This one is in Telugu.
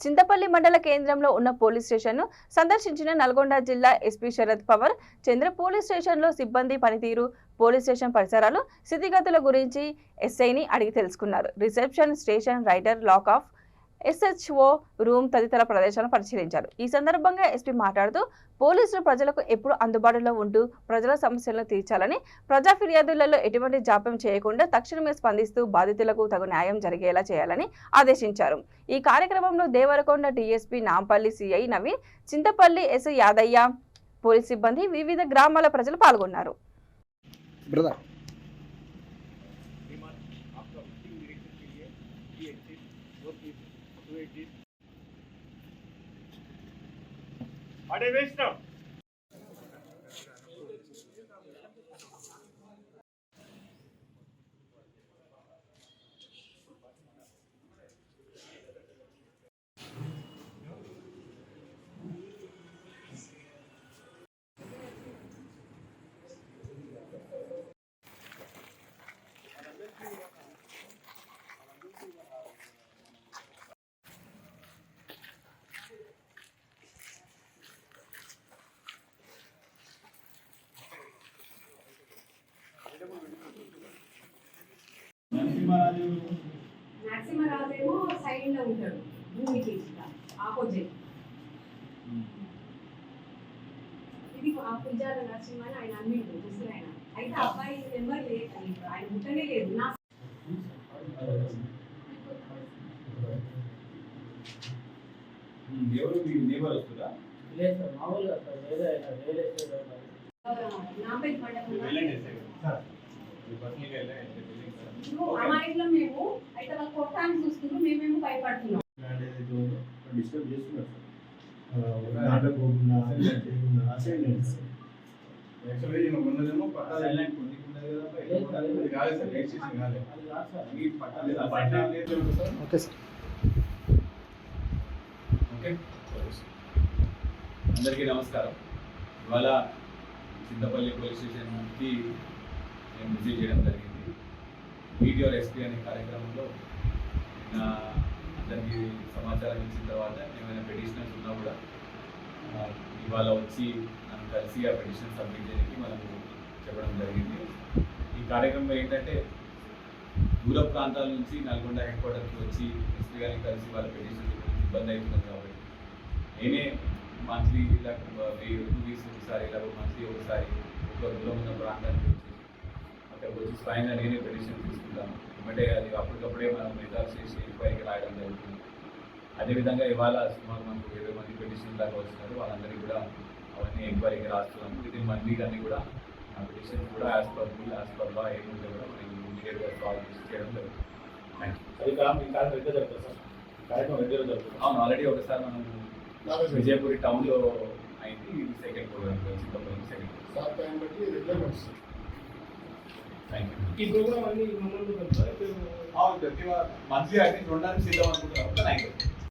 చింతపల్లి మండల కేంద్రంలో ఉన్న పోలీస్ స్టేషన్ను సందర్శించిన నల్గొండ జిల్లా ఎస్పీ శరద్ పవర్ చంద్ర పోలీస్ స్టేషన్లో సిబ్బంది పనితీరు పోలీస్ స్టేషన్ పరిసరాలు స్థితిగతుల గురించి ఎస్ఐని అడిగి తెలుసుకున్నారు. Reception station writer lock up SHO room తదితర ప్రదేశాలను పరిశీలించారు. ఈ సందర్భంగా ఎస్పీ మాట్లాడుతూ పోలీసులు ప్రజలకు ఎప్పుడు అందుబాటులో ఉంటూ ప్రజల సమస్యలను తీర్చాలని ప్రజా ఫిర్యాదులలో ఎటువంటి జాప్యం చేయకుండా తక్షణమే స్పందిస్తూ బాధితులకు తగు న్యాయం జరిగేలా చేయాలని ఆదేశించారు. ఈ కార్యక్రమంలో Devarakonda DSP Nampally CI Naveen Chintapalli S Yadaiah police సిబ్బంది వివిధ గ్రామాల ప్రజలు పాల్గొన్నారు. Brother. 280. Are they Vaishnav? Narasimharaju ఏమో సైడ్లో ఉంటాడు భూమికి ఆపోజిట్ ఇది ఆ పుజాల నరసింహ అని ఆయన అమ్మిండు ముసలి ఆయన. అయితే అబ్బాయి నెంబర్ లేదు ఆయన ముట్టనే లేదు. నా ఎవరు మీ నేబర్ వస్తుందా లేదు సార్ మామూలుగా వేరే వేరే ఇప్పుడు అమాయకులో మేము అయితే వాళ్ళు కొట్టడానికి చూస్తున్నారు మేమేమో భయపడుతున్నాం. డిస్టర్బ్ చేస్తున్నారు సార్. నాటక పోకుండా అసైన్మెంట్ సార్. యాక్చువల్లీ నేను ఉన్నదేమో పట్టా సైలెంట్ ఉంది ఉన్నది కదా పై. లేదు సార్. ఇది కాలేదు సార్ రైట్ స్టేషన్ కాలేదు అది కాదు సార్. ఈ పట్టా లేదా పట్టా లేదు సార్. Okay sir. ఓకే. అందరికీ నమస్కారం. ఇవాళ చింతపల్లి పోలీస్ స్టేషన్కి నేను విజిట్ చేయడం జరిగింది. వీడియో రెసిపీ అనే కార్యక్రమంలో నా అందరికీ సమాచారం ఇచ్చిన తర్వాత ఏమైనా పెటిషనర్స్ ఉన్నా కూడా ఇవాళ వచ్చి నన్ను కలిసి ఆ పెటిషన్ సబ్మిట్ చేయడానికి మనకు చెప్పడం జరిగింది. ఈ కార్యక్రమం ఏంటంటే దూర ప్రాంతాల నుంచి నల్గొండ హెడ్ క్వార్టర్కి వచ్చి ఎస్పీ గారిని కలిసి వాళ్ళ పెటిషన్ ఇబ్బంది అవుతుంది కాబట్టి నేనే మంత్లీ ఇలా టూ వీక్స్ ఒకసారి ఇలా మంత్లీ ఒకసారి ఒక దూరం ఉన్న ప్రాంతానికి వచ్చి వచ్చి స్వయంగా నేనే పెటిషన్ తీసుకుంటాను. అంటే అది అప్పటికప్పుడే మనం రిజాల్వ్ చేసి ఎంక్వైరీకి రాయడం జరుగుతుంది. అదేవిధంగా ఇవాళ సుమారు మనకు ఇరవై మంది పెటిషన్ దాకా వస్తున్నారు. వాళ్ళందరికీ కూడా అవన్నీ ఎంక్వైరీకి ఇన్ వన్ వీక్ అన్ని కూడా ఆ పెటిషన్ కూడా as per rule as per law ఏముంటే కూడా మనం ఇమీడియట్గా సాల్వ్ చేసి చేయడం జరుగుతుంది. అది కాదు ఈ కార్యక్రమం ఎక్కడ జరుగుతుంది సార్. కార్యక్రమం ఎక్కడ జరుగుతుంది. అవును ఆల్రెడీ ఒకసారి మనం విజయపూరి టౌన్లో అయింది. ఇది second programme second sir time బట్టి రెగ్యులర్ వస్తుంది థ్యాంక్ యూ ఈ ప్రోగ్రామ్ అన్ని మంత్లీ అట్లీస్ట్ ఉండడానికి సిద్ధం అనుకుంటున్నాం. నైన్